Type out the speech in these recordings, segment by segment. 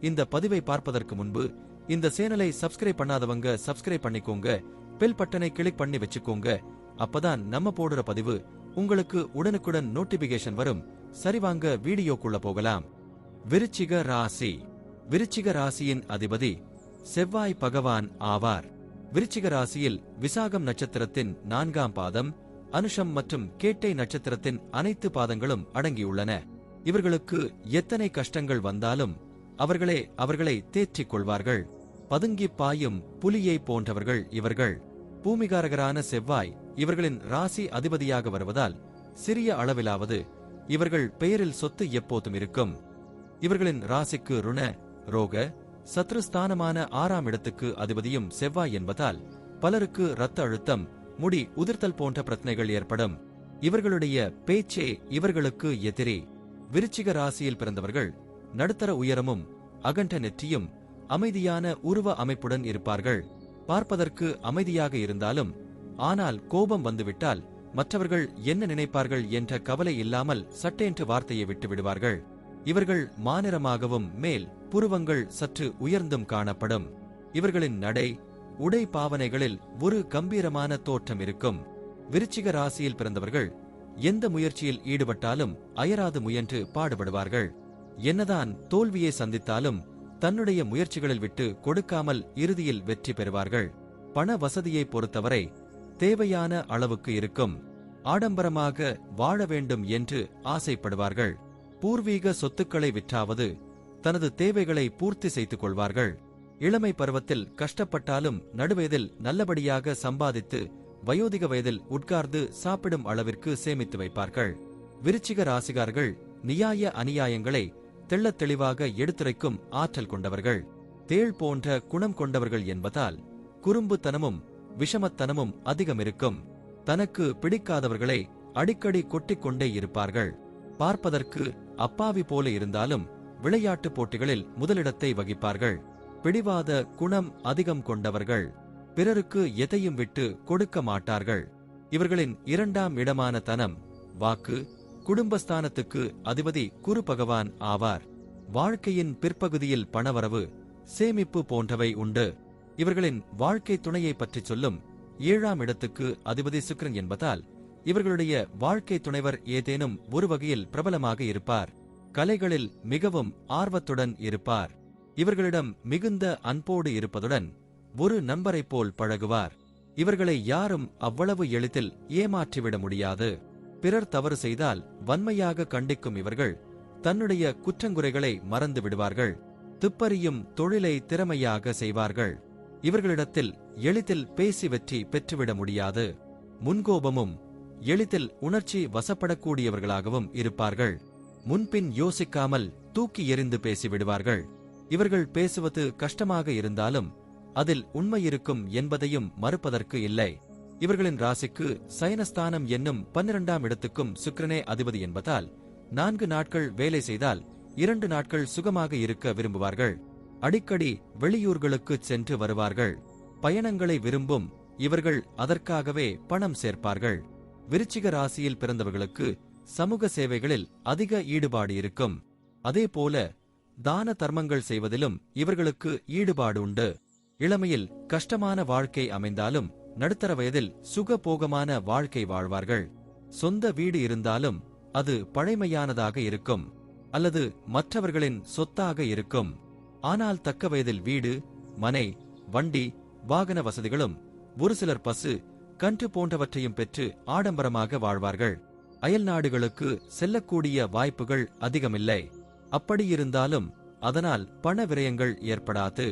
இந்த பதிவை பார்ப்பதற்கு முன்பு இந்த சேனலை சப்ஸ்கிரைப் பண்ணாதவங்க சப்ஸ்கிரைப் பண்ணிக்கோங்க. பெல் பட்டனை கிளிக் பண்ணி வச்சுக்கோங்க. அப்பதான் நம்ம போடுற பதிவு உங்களுக்கு உடனுக்குடன் நோட்டிபிகேஷன் வரும். சரிவாங்க வீடியோக்குள்ள போகலாம். விருச்சிக ராசி. விருச்சிக ராசியின் அதிபதி செவ்வாய் பகவான் ஆவார். விருச்சிக ராசியில் விசாகம் நட்சத்திரத்தின் நான்காம் பாதம் அனுஷம் மற்றும் கேட்டை நட்சத்திரத்தின் அனைத்து பாதங்களும் அடங்கியுள்ளன. இவர்களுக்கு எத்தனை கஷ்டங்கள் வந்தாலும் அவர்களே அவர்களை தேற்றிக் கொள்வார்கள் பதுங்கி பாயும் புலியை போன்றவர்கள் இவர்கள். பூமிகாரகரான செவ்வாய் இவர்களின் ராசி அதிபதியாக வருவதால் சிறிய அளவிலாவது இவர்கள் பெயரில் சொத்து எப்போதும் இருக்கும். இவர்களின் ராசிக்கு ருண ரோக சத்ருஸ்தானமான ஆறாம் இடத்துக்கு அதிபதியும் செவ்வாய் என்பதால் பலருக்கு இரத்த அழுத்தம் முடி உதிர்த்தல் போன்ற பிரச்சனைகள் ஏற்படும். இவர்களுடைய பேச்சே இவர்களுக்கு எதிரி. விருச்சிக ராசியில் பிறந்தவர்கள் நடுத்தர உயரமும் அகண்ட நெற்றியும் அமைதியான உருவ அமைப்புடன் இருப்பார்கள். பார்ப்பதற்கு அமைதியாக இருந்தாலும் ஆனால் கோபம் வந்துவிட்டால் மற்றவர்கள் என்ன நினைப்பார்கள் என்ற கவலை இல்லாமல் சட்டென்று வார்த்தையை விட்டு விடுவார்கள் இவர்கள் மாநிறமாகவும் மேல் புருவங்கள் சற்று உயர்ந்தும் காணப்படும். இவர்களின் நடை உடை பாவனைகளில் ஒரு கம்பீரமான தோற்றம் இருக்கும். விருச்சிக ராசியில் பிறந்தவர்கள் எந்த முயற்சியில் ஈடுபட்டாலும் அயராது முயன்று பாடுபடுவார்கள். என்னதான் தோல்வியை சந்தித்தாலும் தன்னுடைய முயற்சிகளில் விட்டு கொடுக்காமல் இறுதியில் வெற்றி பெறுவார்கள். பண வசதியை பொறுத்தவரை தேவையான அளவுக்கு இருக்கும். ஆடம்பரமாக வாழ வேண்டும் என்று ஆசைப்படுவார்கள். பூர்வீக சொத்துக்களை விற்றாவது தனது தேவைகளை பூர்த்தி செய்து கொள்வார்கள். இளமை பருவத்தில் கஷ்டப்பட்டாலும் நடுவயதில் நல்லபடியாக சம்பாதித்து வயோதிக வயதில் உட்கார்ந்து சாப்பிடும் அளவிற்கு சேமித்து வைப்பார்கள். விருச்சிக ராசிகார்கள் நியாய அநியாயங்களை தெள்ளத் தெளிவாக எடுத்துரைக்கும் ஆற்றல் கொண்டவர்கள். தேள் போன்ற குணம் கொண்டவர்கள் என்பதால் குறும்புத்தனமும் விஷமத்தனமும் அதிகம் இருக்கும் தனக்கு பிடிக்காதவர்களை அடிக்கடி கொட்டிக்கொண்டே இருப்பார்கள். பார்ப்பதற்கு அப்பாவி போல இருந்தாலும் விளையாட்டுப் போட்டிகளில் முதலிடத்தை வகிப்பார்கள். பிடிவாத குணம் அதிகம் கொண்டவர்கள். பிறருக்கு எதையும் விட்டு கொடுக்க மாட்டார்கள். இவர்களின் இரண்டாம் இடமான தனம் வாக்கு குடும்பஸ்தானத்துக்கு அதிபதி குரு பகவான் ஆவார். வாழ்க்கையின் பிற்பகுதியில் பணவரவு சேமிப்பு போன்றவை உண்டு. இவர்களின் வாழ்க்கை துணையை பற்றி சொல்லும் ஏழாம் இடத்துக்கு அதிபதி சுக்ரன் என்பதால் இவர்களுடைய வாழ்க்கை துணைவர் ஏதேனும் ஒரு வகையில் பிரபலமாக இருப்பார். கலைகளில் மிகவும் ஆர்வத்துடன் இருப்பார். இவர்களிடம் மிகுந்த அன்போடு இருப்பதுடன் ஒரு நண்பரைப் போல் பழகுவார். இவர்களை யாரும் அவ்வளவு எளிதில் ஏமாற்றிவிட முடியாது. பிறர் தவறு செய்தால் வன்மையாக கண்டிக்கும் இவர்கள் தன்னுடைய குற்றங்குறைகளை மறந்து விடுவார்கள். துப்பறியும் தொழிலை திறமையாக செய்வார்கள். இவர்களிடத்தில் எளிதில் பேசி வெற்றி பெற்றுவிட முடியாது. முன்கோபமும் எளிதில் உணர்ச்சி வசப்படக்கூடியவர்களாகவும் இருப்பார்கள். முன்பின் யோசிக்காமல் தூக்கி எறிந்து பேசிவிடுவார்கள். இவர்கள் பேசுவது கஷ்டமாக இருந்தாலும் அதில் உண்மை இருக்கும் என்பதையும் மறுப்பதற்கு இல்லை. இவர்களின் ராசிக்கு சயனஸ்தானம் என்னும் பன்னிரண்டாம் இடத்துக்கும் சுக்கிரனே அதிபதி என்பதால் நான்கு நாட்கள் வேலை செய்தால் இரண்டு நாட்கள் சுகமாக இருக்க விரும்புவார்கள். அடிக்கடி வெளியூர்களுக்கு சென்று வருவார்கள். பயணங்களை விரும்பும் இவர்கள் அதற்காகவே பணம் சேர்ப்பார்கள். விருச்சிக ராசியில் பிறந்தவர்களுக்கு சமூக சேவைகளில் அதிக ஈடுபாடு இருக்கும். அதேபோல தான தர்மங்கள் செய்வதிலும் இவர்களுக்கு ஈடுபாடு உண்டு. இளமையில் கஷ்டமான வாழ்க்கை அமைந்தாலும் நடுத்தர வயதில் சுகபோகமான வாழ்க்கை வாழ்வார்கள். சொந்த வீடு இருந்தாலும் அது பழைமையானதாக இருக்கும் அல்லது மற்றவர்களின் சொத்தாக இருக்கும். ஆனால் தக்க வயதில் வீடு மனை வண்டி வாகன வசதிகளும் ஒரு சிலர் பசு கன்று போன்றவற்றையும் பெற்று ஆடம்பரமாக வாழ்வார்கள். அயல் நாடுகளுக்கு செல்லக்கூடிய வாய்ப்புகள் அதிகமில்லை. அப்படியிருந்தாலும் அதனால் பண விரயங்கள் ஏற்படாது.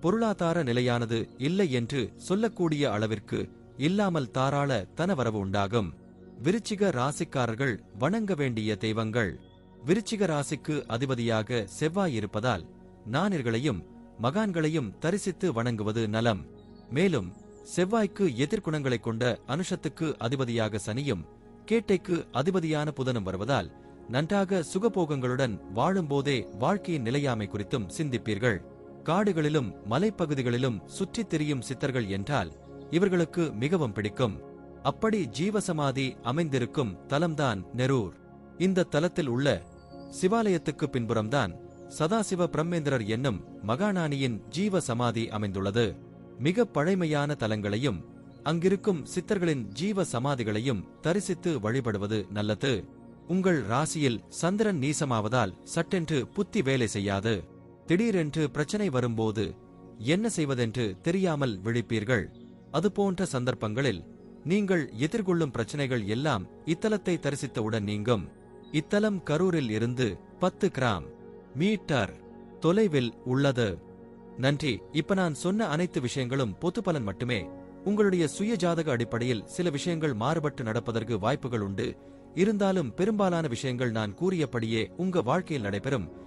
பொருளாதார நிலையானது இல்லை என்று சொல்லக்கூடிய அளவிற்கு இல்லாமல் தாராள தனவரவு உண்டாகும். விருச்சிக ராசிக்காரர்கள் வணங்க வேண்டிய தெய்வங்கள். விருச்சிக ராசிக்கு அதிபதியாக செவ்வாய் இருப்பதால் நானிர்களையும் மகான்களையும் தரிசித்து வணங்குவது நலம். மேலும் செவ்வாய்க்கு எதிர்குணங்களைக் கொண்ட அனுஷத்துக்கு அதிபதியாக சனியும் கேட்டைக்கு அதிபதியான புதனும் வருவதால் நன்றாக சுகபோகங்களுடன் வாழும்போதே வாழ்க்கையின் நிலையாமை குறித்தும் சிந்திப்பீர்கள். காடுகளிலும் மலைப்பகுதிகளிலும் சுற்றித் திரியும் சித்தர்கள் என்றால் இவர்களுக்கு மிகவும் பிடிக்கும். அப்படி ஜீவசமாதி அமைந்திருக்கும் தலம்தான் நெரூர். இந்த தலத்தில் உள்ள சிவாலயத்துக்கு பின்புறம்தான் சதாசிவ பிரம்மேந்திரர் என்னும் மகாநாணியின் ஜீவ சமாதி அமைந்துள்ளது. மிக பழைமையான தலங்களையும் அங்கிருக்கும் சித்தர்களின் ஜீவ சமாதிகளையும் தரிசித்து வழிபடுவது நல்லது. உங்கள் ராசியில் சந்திரன் நீசமாவதால் சட்டென்று புத்தி வேலை செய்யாது. திடீரென்று பிரச்சனை வரும்போது என்ன செய்வதென்று தெரியாமல் விழிப்பீர்கள். அதுபோன்ற சந்தர்ப்பங்களில் நீங்கள் எதிர்கொள்ளும் பிரச்சனைகள் எல்லாம் இத்தலத்தை தரிசித்தவுடன் நீங்கும். இத்தலம் கரூரில் இருந்து பத்து கிராம் மீட்டர் தொலைவில் உள்ளது. நன்றி. இப்ப நான் சொன்ன அனைத்து விஷயங்களும் பொது பலன் மட்டுமே. உங்களுடைய சுய ஜாதக அடிப்படையில் சில விஷயங்கள் மாறுபட்டு நடப்பதற்கு வாய்ப்புகள் உண்டு. இருந்தாலும் பெரும்பாலான விஷயங்கள் நான் கூறியபடியே உங்க வாழ்க்கையில் நடைபெறும்.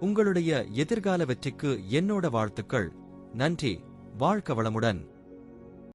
உங்களுடைய எதிர்கால வெற்றிக்கு என்னோட வாழ்த்துக்கள். நன்றி. வாழ்க்க வளமுடன்.